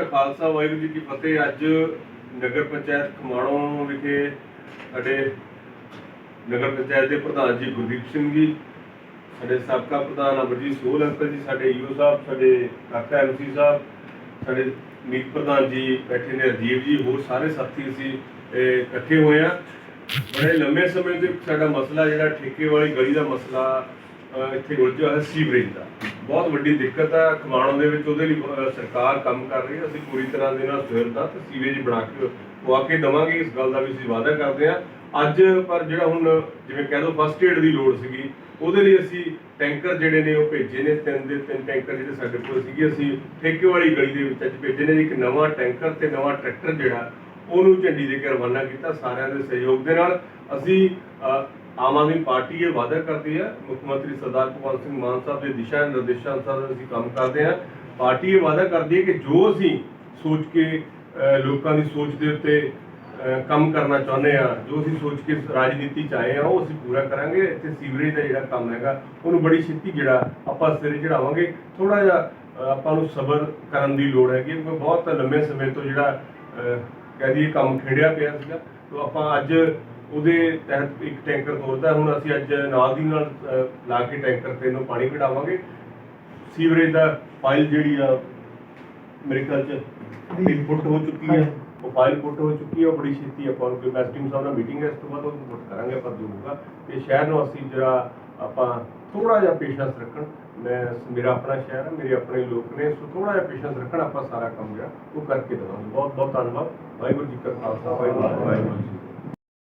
ਖਾਲਸਾ ਵਾਹਿਗੁਰੂ ਜੀ ਕੀ ਫਤਿਹ। ਅੱਜ ਨਗਰ ਪੰਚਾਇਤ ਖਮਾਣੋਂ ਵਿਖੇ ਸਾਡੇ ਨਗਰ ਪੰਚਾਇਤ ਦੇ ਪ੍ਰਧਾਨ ਜੀ ਗੁਰਦੀਪ ਸਿੰਘ ਜੀ, ਸਾਡੇ ਸਾਬਕਾ ਪ੍ਰਧਾਨ ਅਮਰਜੀਤ ਸੋਹਲ ਅੰਕਲ ਜੀ, ਸਾਡੇ ਈਓ ਸਾਹਿਬ, ਸਾਡੇ ਕਾਕਾ ਐਮਸੀ ਸਾਹਿਬ, ਸਾਡੇ ਮੀਤ ਪ੍ਰਧਾਨ ਜੀ ਬੈਠੇ ਨੇ ਰਾਜੀਵ ਜੀ, ਹੋਰ ਸਾਰੇ ਸਾਥੀ ਅਸੀਂ ਇਕੱਠੇ ਹੋਏ ਆ ਬੜੇ ਲੰਮੇ ਸਮੇਂ ਤੋਂ ਸਾਡਾ ਮਸਲਾ ਜਿਹੜਾ ਠੇਕੇ ਵਾਲੀ ਗਲੀ ਦਾ ਮਸਲਾ ਇੱਥੇ ਉਲਝਿਆ ਹੋਇਆ ਸੀਵਰੇਜ ਦਾ। ਬਹੁਤ ਵੱਡੀ ਦਿੱਕਤ ਆ। ਖਮਾਣੋਂ ਦੇ ਵਿੱਚ ਉਹਦੇ ਲਈ ਸਰਕਾਰ ਕੰਮ ਕਰ ਰਹੀ ਹੈ। ਅਸੀਂ ਪੂਰੀ ਤਰ੍ਹਾਂ ਦੇ ਨਾਲ ਸਵੇਰ ਦਾ ਤੇ ਸੀਵੇਜ ਬਣਾ ਕੇ ਪਵਾ ਕੇ ਦਵਾਂਗੇ। ਇਸ ਗੱਲ ਦਾ ਵੀ ਅਸੀਂ ਵਾਅਦਾ ਕਰਦੇ ਆ ਅੱਜ ਪਰ ਜਿਹੜਾ ਹੁਣ ਜਿਵੇਂ ਕਹਿ ਲਓ ਫਸਟ ਏਡ ਦੀ ਲੋੜ ਸੀਗੀ, ਉਹਦੇ ਲਈ ਅਸੀਂ ਟੈਂਕਰ ਜਿਹੜੇ ਨੇ ਉਹ ਭੇਜੇ ਨੇ। ਤਿੰਨ ਦੇ ਤਿੰਨ ਟੈਂਕਰ ਜਿਹੜੇ ਸਾਡੇ ਕੋਲ ਸੀਗੇ, ਅਸੀਂ ਠੇਕੇ ਵਾਲੀ ਗਲੀ ਦੇ ਵਿੱਚ ਅੱਜ ਭੇਜੇ ਨੇ। ਇੱਕ ਨਵਾਂ ਟੈਂਕਰ ਤੇ ਨਵਾਂ ਟਰੈਕਟਰ ਜਿਹੜਾ, ਉਹਨੂੰ ਝੰਡੀ ਦੇ ਕੇ ਰਵਾਨਾ ਕੀਤਾ। ਸਾਰਿਆਂ ਦੇ ਸਹਿਯੋਗ ਦੇ ਨਾਲ ਅਸੀਂ ਆਮ ਆਦਮੀ ਪਾਰਟੀ ਇਹ ਵਾਅਦਾ ਕਰਦੀ ਹੈ ਮੁੱਖ ਮੰਤਰੀ ਸਰਦਾਰ ਭਗਵੰਤ ਸਿੰਘ ਮਾਨ ਸਾਹਿਬ ਦੇ ਦਿਸ਼ਾ ਨਿਰਦੇਸ਼ਾਂ ਅਨੁਸਾਰ ਅਸੀਂ ਕੰਮ ਕਰਦੇ ਹਾਂ। ਪਾਰਟੀ ਇਹ ਵਾਅਦਾ ਕਰਦੀ ਹੈ ਕਿ ਜੋ ਅਸੀਂ ਸੋਚ ਕੇ ਲੋਕਾਂ ਦੀ ਸੋਚ ਦੇ ਉੱਤੇ ਕੰਮ ਕਰਨਾ ਚਾਹੁੰਦੇ ਆ ਜੋ ਅਸੀਂ ਸੋਚ ਕੇ ਰਾਜਨੀਤੀ ਚ ਆਏ ਆ ਉਹ ਅਸੀਂ ਪੂਰਾ ਕਰਾਂਗੇ। ਇੱਥੇ ਸੀਵਰੇਜ ਦਾ ਜਿਹੜਾ ਕੰਮ ਹੈਗਾ ਉਹਨੂੰ ਬੜੀ ਛੇਤੀ ਜਿਹੜਾ ਆਪਾਂ ਸਿਰੇ ਚੜਾਵਾਂਗੇ ਥੋੜਾ ਜਿਹਾ ਆਪਾਂ ਨੂੰ ਸਬਰ ਕਰਨ ਦੀ ਲੋੜ ਹੈਗੀ ਕਿਉਂਕਿ ਬਹੁਤ ਲੰਮੇ ਸਮੇਂ ਤੋਂ ਜਿਹੜਾ ਅ, ਕਹਿ ਦਈਏ ਕੰਮ ਖੇੜਿਆ ਪਿਆ ਸੀਗਾ। ਤੋਂ ਆਪਾਂ ਅੱਜ ਉਹਦੇ ਤਹਿਤ ਇੱਕ ਟੈਂਕਰ ਤੋਰਦਾ ਹੁਣ ਅਸੀਂ ਅੱਜ ਨਾਲ ਦੀ ਨਾਲ ਲਾ ਕੇ ਟੈਂਕਰ ਤੇ ਇਹਨੂੰ ਪਾਣੀ ਕਢਾਵਾਂਗੇ। ਸੀਵਰੇਜ ਦਾ ਫਾਈਲ ਜਿਹੜੀ ਆ, ਮੇਰੇ ਖਿਆਲ ਚ ਇਨਪੁੱਟ ਹੋ ਚੁੱਕੀ ਹੈ ਉਹ ਫਾਈਲ ਪੁੱਟ ਹੋ ਚੁੱਕੀ ਹੈ ਉਹ ਬੜੀ ਛੇਤੀ ਆਪਾਂ ਨੂੰ ਮੈਸਟਿੰਗ ਸਾਹਿਬ ਨਾਲ ਮੀਟਿੰਗ ਹੈ, ਇਸ ਤੋਂ ਬਾਅਦ ਉਹ ਪੁੱਟ ਕਰਾਂਗੇ, ਆਪਾਂ ਜੋ ਹੋਊਗਾ ਤੇ ਸ਼ਹਿਰ ਨੂੰ ਅਸੀਂ ਜਿਹੜਾ ਆਪਾਂ ਥੋੜਾ ਜਿਹਾ ਪੇਸ਼ੈਂਸ ਰੱਖਣ। ਮੈਂ, ਮੇਰਾ ਆਪਣਾ ਸ਼ਹਿਰ ਹੈ ਮੇਰੇ ਆਪਣੇ ਲੋਕ ਨੇ, ਸੋ ਥੋੜਾ ਜਿਹਾ ਪੇਸ਼ੈਂਸ ਰੱਖਣ, ਆਪਾਂ ਸਾਰਾ ਕੰਮ ਜਿਹੜਾ ਉਹ ਕਰਕੇ ਦੇਵਾਂਗੇ। ਬਹੁਤ ਬਹੁਤ ਧੰਨਵਾਦ। ਵਾਹਿਗੁਰੂ ਜੀ ਕਾ ਖਾਲਸਾ, ਵਾਹਿਗੁਰੂ ਜੀ